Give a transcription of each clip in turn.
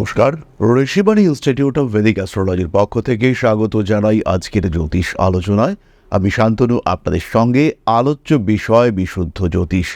নমস্কার। Rishibani institute of Vedic অ্যাস্ট্রোলজির পক্ষ থেকে স্বাগত জানাই আজকের জ্যোতিষ আলোচনায়। আমি শান্তনু, আপনাদের সঙ্গে আলোচ্য বিষয় বিশুদ্ধ জ্যোতিষ।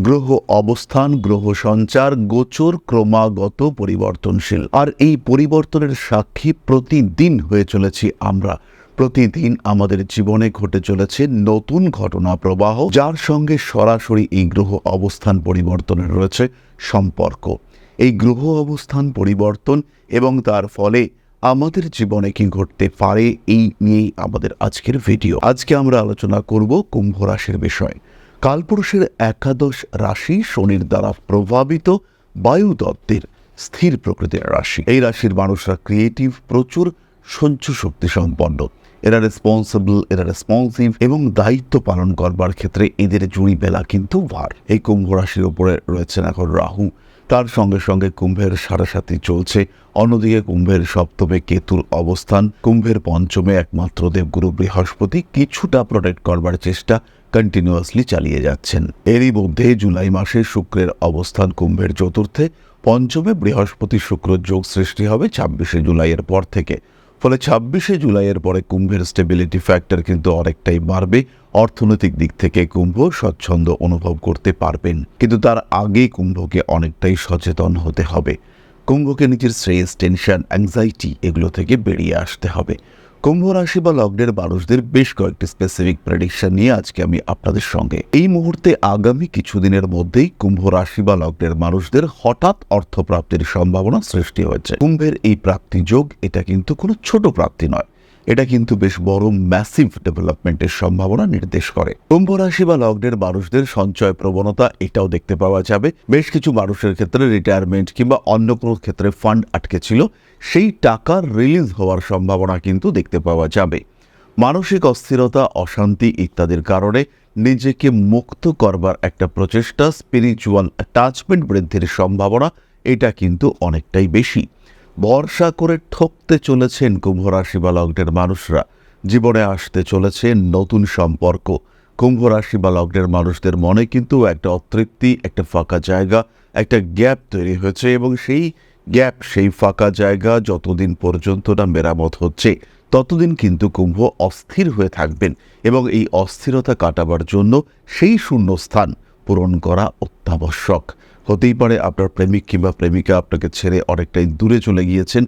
গ্রহ অবস্থান, গ্রহ সঞ্চার, গোচর ক্রমাগত পরিবর্তনশীল। আর এই পরিবর্তনের সাক্ষী প্রতিদিন হয়ে চলেছি আমরা। প্রতিদিন আমাদের জীবনে ঘটে চলেছে নতুন ঘটনা প্রবাহ, যার সঙ্গে সরাসরি এই গ্রহ অবস্থান পরিবর্তনের রয়েছে সম্পর্ক। এই গ্রহ অবস্থান পরিবর্তন এবং তার ফলে আমাদের জীবনে কি ঘটতে পারে এই নিয়েই আমাদের আজকের ভিডিও। আজকে আমরা আলোচনা করব কুম্ভ রাশির বিষয়। কালপুরুষের একাদশ রাশি শনির দ্বারা প্রভাবিত বায়ুতত্ত্বের স্থির প্রকৃতির রাশি। এই রাশির মানুষরা ক্রিয়েটিভ প্রচুর সহ্য শক্তি সম্পন্ন। এরা রেসপন্সিবল এরা রেসপন্সিভ এবং দায়িত্ব পালন করবার ক্ষেত্রে এদের জুড়ি বেলা কিন্তু ভার। এই কুম্ভ রাশির উপরে রয়েছেন এখন রাহু। তার সঙ্গে সঙ্গে কুম্ভের সারাসাতি চলছে। অন্যদিকে কুম্ভের সপ্তমে কেতুর অবস্থান। কুম্ভের পঞ্চমে একমাত্র দেবগুরু বৃহস্পতি কিছুটা প্রোটেক্ট করবার চেষ্টা কন্টিনিউয়াসলি চালিয়ে যাচ্ছেন। এরই মধ্যে জুলাই মাসে শুক্রের অবস্থান কুম্ভের চতুর্থে। পঞ্চমে বৃহস্পতি শুক্র যোগ সৃষ্টি হবে ছাব্বিশে জুলাইয়ের পর থেকে। ফলে ছাব্বিশে জুলাইয়ের পরে কুম্ভের স্টেবিলিটি ফ্যাক্টর কিন্তু অনেকটাই বাড়বে। অর্থনৈতিক দিক থেকে কুম্ভ স্বচ্ছন্দ অনুভব করতে পারবেন, কিন্তু তার আগে কুম্ভকে অনেকটাই সচেতন হতে হবে। কুম্ভকে নিজের স্ট্রেস টেনশন অ্যাংজাইটি এগুলো থেকে বেরিয়ে আসতে হবে। কুম্ভ রাশি বা লগ্নের মানুষদের বেশ কয়েকটি স্পেসিফিক প্রেডিকশন নিয়ে আজকে আমি আপনাদের সঙ্গে। এই মুহূর্তে আগামী কিছুদিনের মধ্যেই কুম্ভ রাশি বা লগ্নের মানুষদের হঠাৎ অর্থপ্রাপ্তির সম্ভাবনা সৃষ্টি হয়েছে। কুম্ভের এই প্রাপ্তি যোগ, এটা কিন্তু কোনো ছোট প্রাপ্তি নয়। এটা কিন্তু বেশ বড় ম্যাসিভ ডেভেলপমেন্টের সম্ভাবনা নির্দেশ করে। কুম্ভ রাশি বা লগ্নের মানুষদের সঞ্চয় প্রবণতা এটাও দেখতে পাওয়া যাবে। বেশ কিছু মানুষের ক্ষেত্রে রিটায়ারমেন্ট কিংবা অন্য কোনো ক্ষেত্রে ফান্ড আটকে ছিল, সেই টাকা রিলিজ হওয়ার সম্ভাবনা কিন্তু দেখতে পাওয়া যাবে। মানসিক অস্থিরতা, অশান্তি ইত্যাদির কারণে নিজেকে মুক্ত করবার একটা প্রচেষ্টা স্পিরিচুয়াল অ্যাটাচমেন্ট বৃদ্ধির সম্ভাবনা, এটা কিন্তু অনেকটাই বেশি। ভরসা করে ঠকতে চলেছেন কুম্ভ রাশি বা লগ্নের মানুষরা। জীবনে আসতে চলেছে নতুন সম্পর্ক। কুম্ভ রাশি বা লগ্নের মানুষদের মনে কিন্তু একটা অতৃপ্তি, একটা ফাঁকা জায়গা, একটা গ্যাপ তৈরি হয়েছে এবং সেই গ্যাপ, সেই ফাঁকা জায়গা যতদিন পর্যন্ত না মেরামত হচ্ছে, ততদিন কিন্তু কুম্ভ অস্থির হয়ে থাকবেন এবং এই অস্থিরতা কাটাবার জন্য সেই শূন্যস্থান পূরণ করা অত্যাবশ্যক। হতেই পারে আপনার প্রেমিক কিংবা প্রেমিকা আপনাকে ছেড়ে অনেকটাই দূরে চলে গিয়েছেন,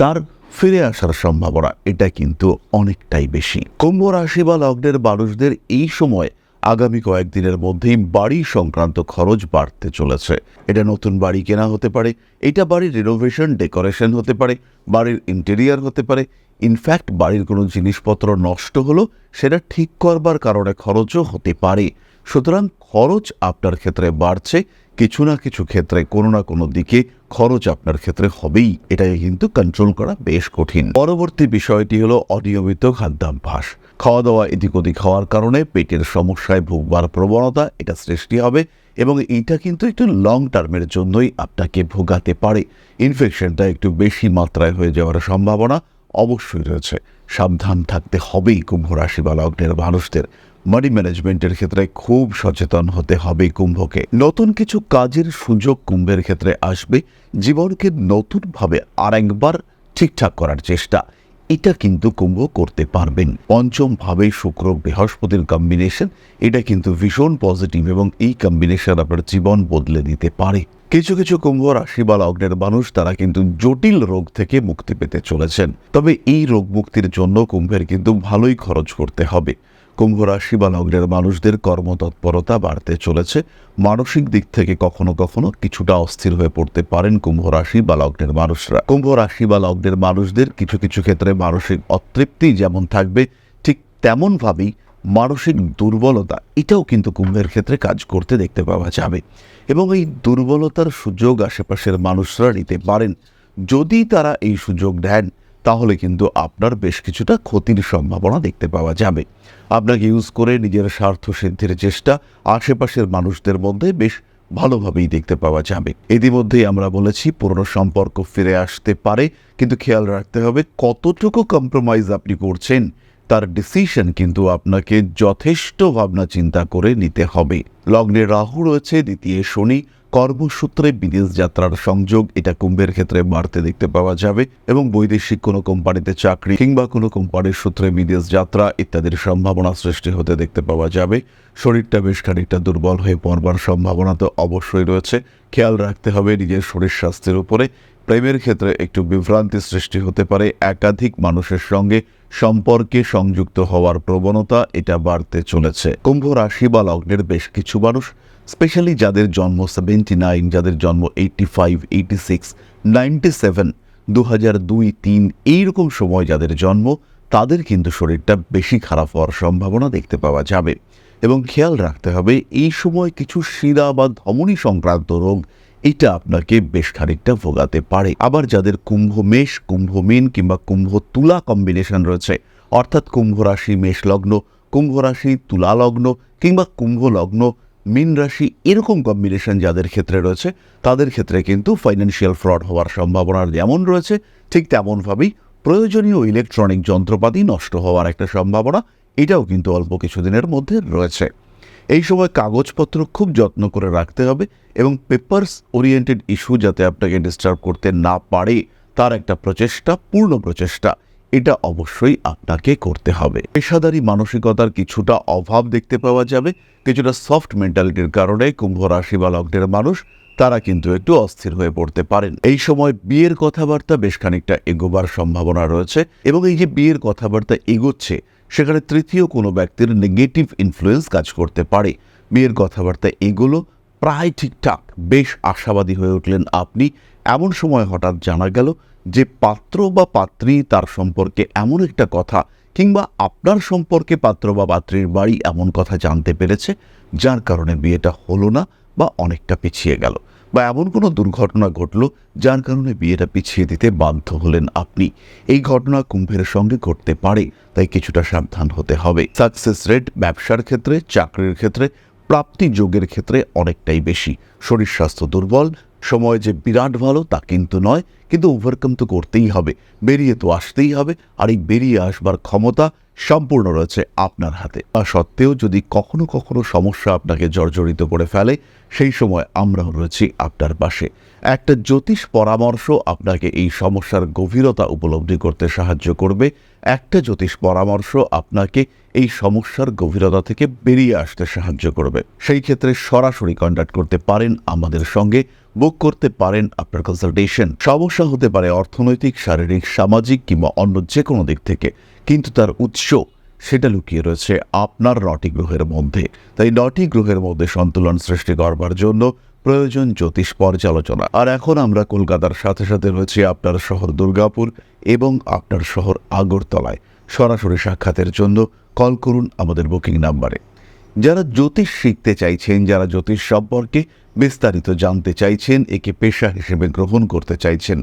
তার ফিরে আসার সম্ভাবনা, এটা কিন্তু অনেকটাই বেশি। কুম্ভ রাশি বা লগ্নের মানুষদের এই সময় আগামী কয়েকদিনের মধ্যেই বাড়ি সংক্রান্ত খরচ বাড়তে চলেছে। এটা নতুন বাড়ি কেনা হতে পারে, এটা বাড়ির রিনোভেশন ডেকোরেশন হতে পারে, বাড়ির ইন্টেরিয়ার হতে পারে। ইনফ্যাক্ট বাড়ির কোনো জিনিসপত্র নষ্ট হলো, সেটা ঠিক করবার কারণে খরচও হতে পারে। সুতরাং খরচ আপনার ক্ষেত্রে বাড়ছে, কিছু না কিছু ক্ষেত্রে, কোনো না কোনো দিকে খরচ আপনার ক্ষেত্রে হবেই। এটাকে কিন্তু কন্ট্রোল করা বেশ কঠিন। পরবর্তী বিষয়টি হলো অনিয়মিত খাদ্যাভ্যাস। খাওয়া দাওয়া এদিক ওদিক হওয়ার কারণে পেটের সমস্যায় ভুগবার প্রবণতা এটা সৃষ্টি হবে এবং এইটা কিন্তু একটু লং টার্মের জন্যই আপনাকে ভোগাতে পারে। ইনফেকশনটা একটু বেশি মাত্রায় হয়ে যাওয়ার সম্ভাবনা অবশ্যই রয়েছে। সাবধান থাকতে হবেই কুম্ভ রাশি বা লগ্নের মানুষদের। মানি ম্যানেজমেন্টের ক্ষেত্রে খুব সচেতন হতে হবে কুম্ভকে। নতুন কিছু কাজের সুযোগ কুম্ভের ক্ষেত্রে আসবে, জীবনকে নতুনভাবে আরেকবার ঠিকঠাক করার চেষ্টা। এটা কিন্তু কুম্ভ করতে পারবেন। পঞ্চম ভাবে শুক্র বৃহস্পতির কম্বিনেশন এটা কিন্তু ভীষণ পজিটিভ এবং এই কম্বিনেশন আপনার জীবন বদলে দিতে পারে। কিছু কিছু কুম্ভ রাশি বা লগ্নের মানুষ, তারা কিন্তু জটিল রোগ থেকে মুক্তি পেতে চলেছেন। তবে এই রোগ মুক্তির জন্য কুম্ভের কিন্তু ভালোই খরচ করতে হবে। কুম্ভ রাশি বা লগ্নের মানুষদের কর্মতৎপরতা বাড়তে চলেছে। মানসিক দিক থেকে কখনো কখনো কিছুটা অস্থির হয়ে পড়তে পারেন কুম্ভ রাশি বা লগ্নের মানুষরা। কুম্ভ রাশি বা লগ্নের মানুষদের কিছু কিছু ক্ষেত্রে মানসিক অতৃপ্তি যেমন থাকবে, ঠিক তেমনভাবেই মানসিক দুর্বলতা, এটাও কিন্তু কুম্ভের ক্ষেত্রে কাজ করতে দেখতে পাওয়া যাবে। এবং এই দুর্বলতার সুযোগ আশেপাশের মানুষরা নিতে পারেন। যদি তারা এই সুযোগ দেন তাহলে কিন্তু আপনার বেশ কিছুটা ক্ষতির সম্ভাবনা দেখতে পাওয়া যাবে। আপনাকে ইউজ করে নিজের স্বার্থ সিদ্ধির চেষ্টা আশেপাশের মানুষদের মধ্যে বেশ ভালোভাবেই দেখতে পাওয়া যাবে। ইতিমধ্যেই আমরা বলেছি, পুরনো সম্পর্ক ফিরে আসতে পারে, কিন্তু খেয়াল রাখতে হবে কতটুকু কম্প্রোমাইজ আপনি করছেন, তার ডিসিশন কিন্তু আপনাকে যথেষ্ট ভাবনা চিন্তা করে নিতে হবে। লগ্নে রাহু রয়েছে, দ্বিতীয় শনি কর্মসূত্রে বিদেশ যাত্রার সংযোগ, এটা কুম্ভের ক্ষেত্রে বাড়তে দেখতে পাওয়া যাবে এবং বৈদেশিক কোনো কোম্পানিতে চাকরি কিংবা কোনো কোম্পানির সূত্রে বিদেশ যাত্রা ইত্যাদির সম্ভাবনা সৃষ্টি হতে দেখতে পাওয়া যাবে। শরীরটা বেশ খানিকটা দুর্বল হয়ে পড়বার সম্ভাবনা তো অবশ্যই রয়েছে। খেয়াল রাখতে হবে নিজের শরীর স্বাস্থ্যের উপরে। প্রেমের ক্ষেত্রে একটু বিভ্রান্তি সৃষ্টি হতে পারে। একাধিক মানুষের সঙ্গে সম্পর্কে সংযুক্ত হওয়ার প্রবণতা এটা বাড়তে চলেছে। কুম্ভ রাশি বা লগ্নের বেশ কিছু মানুষ স্পেশালি যাদের জন্ম সেভেন্টি নাইন যাদের জন্ম eighty five eighty six ninety seven দু হাজার দুই, তিন, এইরকম সময় যাদের জন্ম, তাদের কিন্তু শরীরটা বেশি খারাপ হওয়ার সম্ভাবনা দেখতে পাওয়া যাবে। এবং খেয়াল রাখতে হবে, এই সময় কিছু শিরা বা ধমনী সংক্রান্ত রোগ, এটা আপনাকে বেশ খানিকটা ভোগাতে পারে। আবার যাদের কুম্ভ মেষ, কুম্ভ মিন কিংবা কুম্ভ তুলা কম্বিনেশন রয়েছে, অর্থাৎ কুম্ভ রাশি মেষ লগ্ন কুম্ভ রাশি তুলা লগ্ন কিংবা কুম্ভ লগ্ন মিন রাশি এরকম কম্বিনেশন যাদের ক্ষেত্রে রয়েছে, তাদের ক্ষেত্রে কিন্তু ফাইন্যান্সিয়াল ফ্রড হওয়ার সম্ভাবনা যেমন রয়েছে, ঠিক তেমনভাবেই প্রয়োজনীয় ইলেকট্রনিক যন্ত্রপাতি নষ্ট হওয়ার একটা সম্ভাবনা এটাও কিন্তু অল্প কিছুদিনের মধ্যে রয়েছে। এই সময় কাগজপত্র খুব যত্ন করে রাখতে হবে এবং পেপার্স ওরিয়েন্টেড ইস্যু যাতে আপনাকে ডিস্টার্ব করতে না পারে, তার একটা প্রচেষ্টা, পূর্ণ প্রচেষ্টা। এটা অবশ্যই আপনাকে করতে হবে। পেশাদারি মানসিকতার কিছুটা অভাব দেখতে পাওয়া যাবে। কিছুটা সফট মেন্টালিটির কারণে কুম্ভ রাশি বা লগ্নের মানুষ, তারা কিন্তু একটু অস্থির হয়ে পড়তে পারেন। এই সময় বিয়ের কথাবার্তা বেশ খানিকটা এগোবার সম্ভাবনা রয়েছে এবং এই যে বিয়ের কথাবার্তা এগোচ্ছে, সেখানে তৃতীয় কোনো ব্যক্তির নেগেটিভ ইনফ্লুয়েন্স কাজ করতে পারে। বিয়ের কথাবার্তা এগুলো, প্রায় ঠিকঠাক। বেশ আশাবাদী হয়ে উঠলেন আপনি। এমন সময় হঠাৎ জানা গেল যে পাত্র বা পাত্রী তার সম্পর্কে এমন একটা কথা কিংবা আপনার সম্পর্কে পাত্র বা পাত্রীর বাড়ি এমন কথা জানতে পেরেছে, যার কারণে বিয়েটা হলো না বা অনেকটা পিছিয়ে গেল বা এমন কোনো দুর্ঘটনা ঘটল যার কারণে বিয়েটা পিছিয়ে দিতে বাধ্য হলেন আপনি। এই ঘটনা কুম্ভের সঙ্গে ঘটতে পারে, তাই কিছুটা সাবধান হতে হবে। সাকসেস রেট ব্যবসার ক্ষেত্রে, চাকরির ক্ষেত্রে, প্রাপ্তি যোগের ক্ষেত্রে অনেকটাই বেশি। শরীর স্বাস্থ্য দুর্বল সময় যে বিরাট ভালো তা কিন্তু নয়, কিন্তু ওভারকাম তো করতেই হবে। বেরিয়ে তো আসতেই হবে, আর এই বেরিয়ে আসবার ক্ষমতা সম্পূর্ণ রয়েছে আপনার হাতে। তা সত্ত্বেও যদি কখনো কখনো সমস্যা আপনাকে জর্জরিত করে ফেলে, সেই সময় আমরাও রয়েছি আপনার পাশে। একটা জ্যোতিষ পরামর্শ আপনাকে এই সমস্যার গভীরতা উপলব্ধি করতে সাহায্য করবে। একটা জ্যোতিষ পরামর্শ আপনাকে এই সমস্যার গভীরতা থেকে বেরিয়ে আসতে সাহায্য করবে। সেই ক্ষেত্রে সরাসরি কন্ট্যাক্ট করতে পারেন আমাদের সঙ্গে বুক করতে পারেন আপনার কনসালটেশন সমস্যা হতে পারে অর্থনৈতিক, শারীরিক, সামাজিক কিংবা অন্য যে কোনো দিক থেকে। কিন্তু তার উৎস সেটা লুকিয়ে রয়েছে আপনার নটি গ্রহের মধ্যে। তাই নটি গ্রহের মধ্যে সন্তুলন সৃষ্টি করবার জন্য প্রয়োজন জ্যোতিষ পর্যালোচনা। আর এখন আমরা কলকাতার সাথে সাথে রয়েছি আপনার শহর দুর্গাপুর এবং আপনার শহর আগরতলায়। সরাসরি সাক্ষাতের জন্য কল করুন আমাদের বুকিং নাম্বারে। যারা জ্যোতিষ শিখতে চাইছেন, যারা জ্যোতিষ সম্পর্কে বিস্তারিত জানতে চাইছেন, একে পেশা হিসেবে গ্রহণ করতে চাইছেন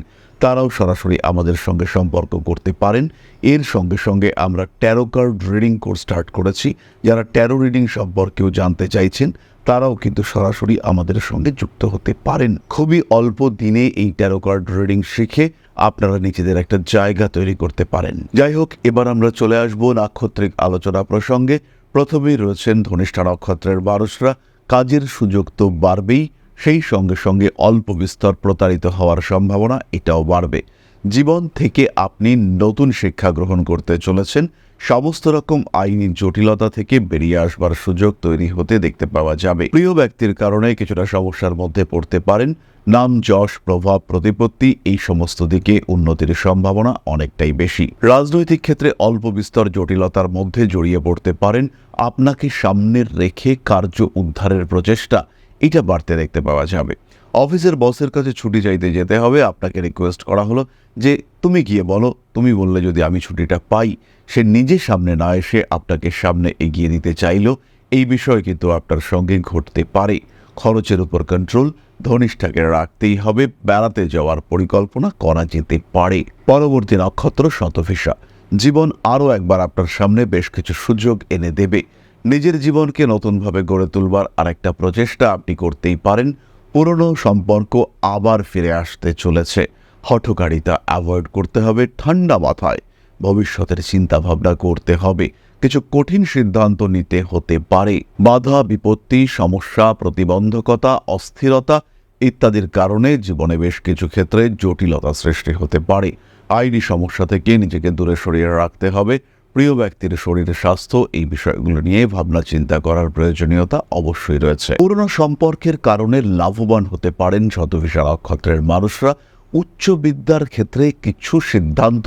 তারাও সরাসরি আমাদের সঙ্গে সম্পর্ক করতে পারেন। এর সঙ্গে সঙ্গে আমরা tarot card reading course start করেছি। যারা ট্যারো রিডিং সম্পর্কেও জানতে চাইছেন, তারাও কিন্তু সরাসরি আমাদের সঙ্গে যুক্ত হতে পারেন। খুবই অল্প দিনে এই ট্যারো কার্ড রিডিং শিখে আপনারা নিজেদের একটা জায়গা তৈরি করতে পারেন। যাই হোক, এবার আমরা চলে আসব নাক্ষত্রিক আলোচনা প্রসঙ্গে। প্রথমেই রয়েছেন ধনিষ্ঠা নক্ষত্রের বারসরা। কাজের সুযোগ তো বাড়বেই। সেই সঙ্গে সঙ্গে অল্প বিস্তর প্রতারিত হওয়ার সম্ভাবনা এটাও বাড়বে। জীবন থেকে আপনি নতুন শিক্ষা গ্রহণ করতে চলেছেন। সমস্ত রকম আইনি জটিলতা থেকে বেরিয়ে আসবার সুযোগ তৈরি হতে দেখতে পাওয়া যাবে। প্রিয় ব্যক্তির কারণে কিছুটা সমস্যার মধ্যে পড়তে পারেন। নাম, যশ, প্রভাব, প্রতিপত্তি এই সমস্ত দিকে উন্নতির সম্ভাবনা অনেকটাই বেশি। রাজনৈতিক ক্ষেত্রে অল্প বিস্তর জটিলতার মধ্যে জড়িয়ে পড়তে পারেন। আপনাকে সামনে রেখে কার্য উদ্ধারের প্রচেষ্টা এটা বাড়তে দেখতে পাওয়া যাবে। অফিসের বসের কাছে ছুটি চাইতে যেতে হবে, আপনাকে রিকোয়েস্ট করা হলো যে, তুমি গিয়ে বলো, তুমি বললে যদি আমি ছুটিটা পাই, সে নিজে সামনে না এসে আপনাকে সামনে এগিয়ে দিতে চাইলো, এই বিষয় কিন্তু আপনার সঙ্গে ঘটতে পারে। খরচের উপর কন্ট্রোল ধনিষ্ঠাকে রাখতেই হবে, বেড়াতে যাওয়ার পরিকল্পনা করা যেতে পারে। পরবর্তী নক্ষত্র শতভিসা জীবন আরও একবার আপনার সামনে বেশ কিছু সুযোগ এনে দেবে। নিজের জীবনকে নতুনভাবে গড়ে তুলবার আরেকটা প্রচেষ্টা আপনি করতেই পারেন। পুরনো সম্পর্ক আবার ফিরে আসতে চলেছে। হঠকারিতা অ্যাভয়েড করতে হবে ঠান্ডা মাথায়। ভবিষ্যতের চিন্তা ভাবনা করতে হবে। কিছু কঠিন সিদ্ধান্ত নিতে হতে পারে। বাধা, বিপত্তি, সমস্যা, প্রতিবন্ধকতা, অস্থিরতা ইত্যাদির কারণে জীবনে বেশ কিছু ক্ষেত্রে জটিলতা সৃষ্টি হতে পারে। আইনি সমস্যা থেকে নিজেকে দূরে সরিয়ে রাখতে হবে। প্রিয় ব্যক্তির শরীরের স্বাস্থ্য, এই বিষয়গুলো নিয়ে ভাবনা চিন্তা করার প্রয়োজনীয়তা অবশ্যই রয়েছে। পুরনো সম্পর্কের কারণে লাভবান হতে পারেন শতভিসা নক্ষত্রের মানুষরা। উচ্চ বিদ্যার ক্ষেত্রে কিছু সিদ্ধান্ত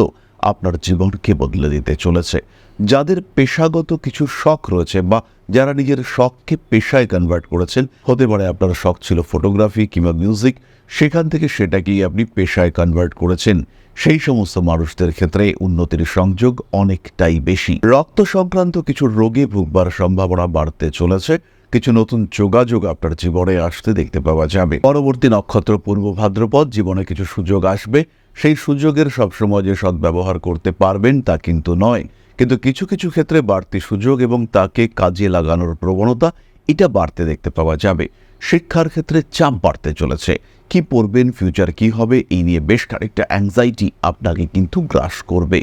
আপনার জীবনকে বদলে দিতে চলেছে। যাদের পেশাগত কিছু শখ রয়েছে বা যারা নিজের শখকে পেশায় কনভার্ট করেছেন, হতে পারে আপনার শখ ছিল ফটোগ্রাফি কিংবা মিউজিক সেখান থেকে সেটাকেই আপনি পেশায় কনভার্ট করেছেন। সেই সমস্ত মানুষদের ক্ষেত্রে উন্নতির সংযোগ অনেকটাই বেশি। রক্ত সংক্রান্ত কিছু রোগে ভুগবার সম্ভাবনা বাড়তে চলেছে। কিছু নতুন যোগাযোগ আপনার জীবনে আসতে দেখতে পাওয়া যাবে। পরবর্তী নক্ষত্র পূর্ব ভাদ্রপদ, জীবনে কিছু সুযোগ আসবে। সেই সুযোগের সবসময় যে সদ্ব্যবহার করতে পারবেন তা কিন্তু নয়। কিন্তু কিছু কিছু ক্ষেত্রে বাড়তি সুযোগ এবং তাকে কাজে লাগানোর প্রবণতা, এটা বাড়তে দেখতে পাওয়া যাবে। শিক্ষার ক্ষেত্রে চাপ বাড়তে চলেছে। কি পড়বেন ফিউচার কি হবে, এই নিয়ে বেশ খানিকটা অ্যাংজাইটি আপনাকে কিন্তু গ্রাস করবে।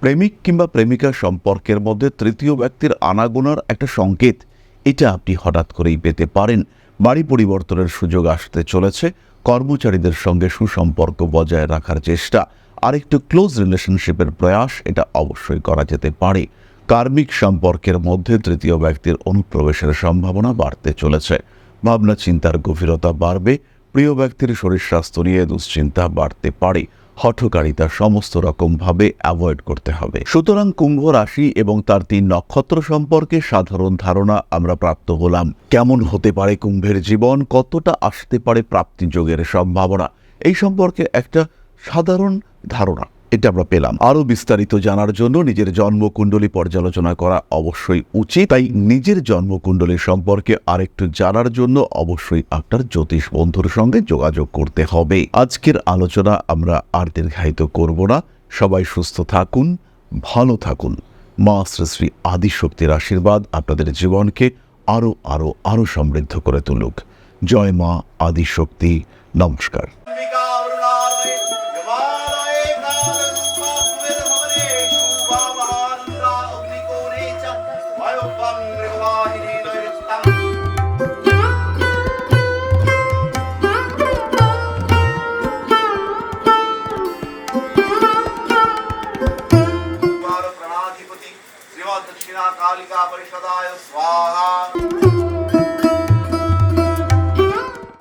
প্রেমিক কিংবা প্রেমিকা সম্পর্কের মধ্যে তৃতীয় ব্যক্তির আনাগোনার একটা সংকেত, এটা আপনি হঠাৎ করেই পেতে পারেন। বাড়ি পরিবর্তনের সুযোগ আসতে চলেছে, কর্মচারীদের সঙ্গে সুসম্পর্ক বজায় রাখার চেষ্টা আর একটু ক্লোজ রিলেশনশিপের প্রয়াস, এটা অবশ্যই করা যেতে পারে। কার্মিক সম্পর্কের মধ্যে তৃতীয় ব্যক্তির অনুপ্রবেশের সম্ভাবনা বাড়তে চলেছে। ভাবনা চিন্তার গভীরতা বাড়বে, প্রিয় ব্যক্তির শরীর স্বাস্থ্য নিয়ে দুশ্চিন্তা বাড়তে পারে। হঠকারিতা সমস্ত রকমভাবে অ্যাভয়েড করতে হবে। সুতরাং কুম্ভ রাশি এবং তার তিন নক্ষত্র সম্পর্কে সাধারণ ধারণা আমরা প্রাপ্ত হলাম। কেমন হতে পারে কুম্ভের জীবন? কতটা আসতে পারে প্রাপ্তিযোগের সম্ভাবনা? এই সম্পর্কে একটা সাধারণ ধারণা। এটা আমরা পেলাম। আরও বিস্তারিত জানার জন্য নিজের জন্মকুণ্ডলী পর্যালোচনা করা অবশ্যই উচিত। তাই নিজের জন্মকুণ্ডলী সম্পর্কে আরেকটু জানার জন্য অবশ্যই আপনার জ্যোতিষ বন্ধুর সঙ্গে যোগাযোগ করতে হবে। আজকের আলোচনা আমরা আর দীর্ঘায়িত করব না। সবাই সুস্থ থাকুন, ভালো থাকুন। মা শ্রী শ্রী আদিশক্তির আশীর্বাদ আপনাদের জীবনকে আরও আরও আরও সমৃদ্ধ করে তুলুক। জয় মা আদিশক্তি। নমস্কার।